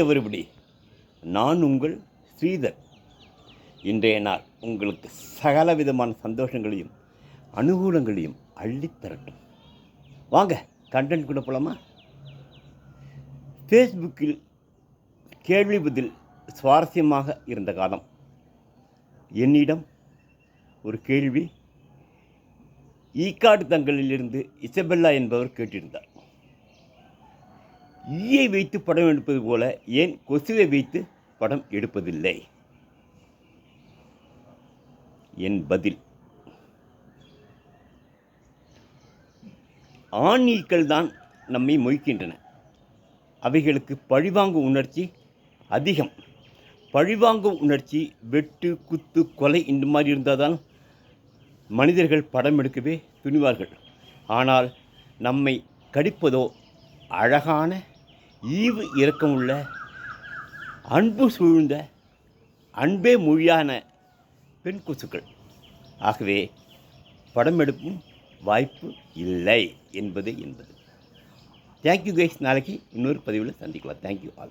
Everybody? நான் உங்கள் ஸ்ரீதர். இன்றைய நாள் உங்களுக்கு சகல விதமான சந்தோஷங்களையும் அனுகூலங்களையும் அள்ளித் தரட்டும். வாங்க கண்டென்ட் கூட போலாமா? ஃபேஸ்புக்கில் கேள்வி பதில் சுவாரஸ்யமாக இருந்த காலம். என்னிடம் ஒரு கேள்வி. ஈக்காடு தங்களிலிருந்து இசபெல்லா என்பவர் கேட்டிருந்தார். ஈயை வைத்து படம் எடுப்பது போல ஏன் கொசுவை வைத்து படம் எடுப்பதில்லை? என் பதில். ஆண் ஈக்கள் தான் நம்மை மொய்க்கின்றன. அவைகளுக்கு பழிவாங்கும் உணர்ச்சி அதிகம். பழிவாங்கும் உணர்ச்சி வெட்டு குத்து கொலை இந்த மாதிரி இருந்தால் தான் மனிதர்கள் படம் எடுக்கவே துணிவார்கள். ஆனால் நம்மை கடிப்பதோ அழகான ஈவு இரக்கமுள்ள அன்பு சூழ்ந்த அன்பே மொழியான பெண் கொசுக்கள். ஆகவே படம் எடுக்கும் வாய்ப்பு இல்லை என்பது என்பது. தேங்க்யூ கைஸ் நாளைக்கு இன்னொரு பதிவில் சந்திக்கலாம். Thank you all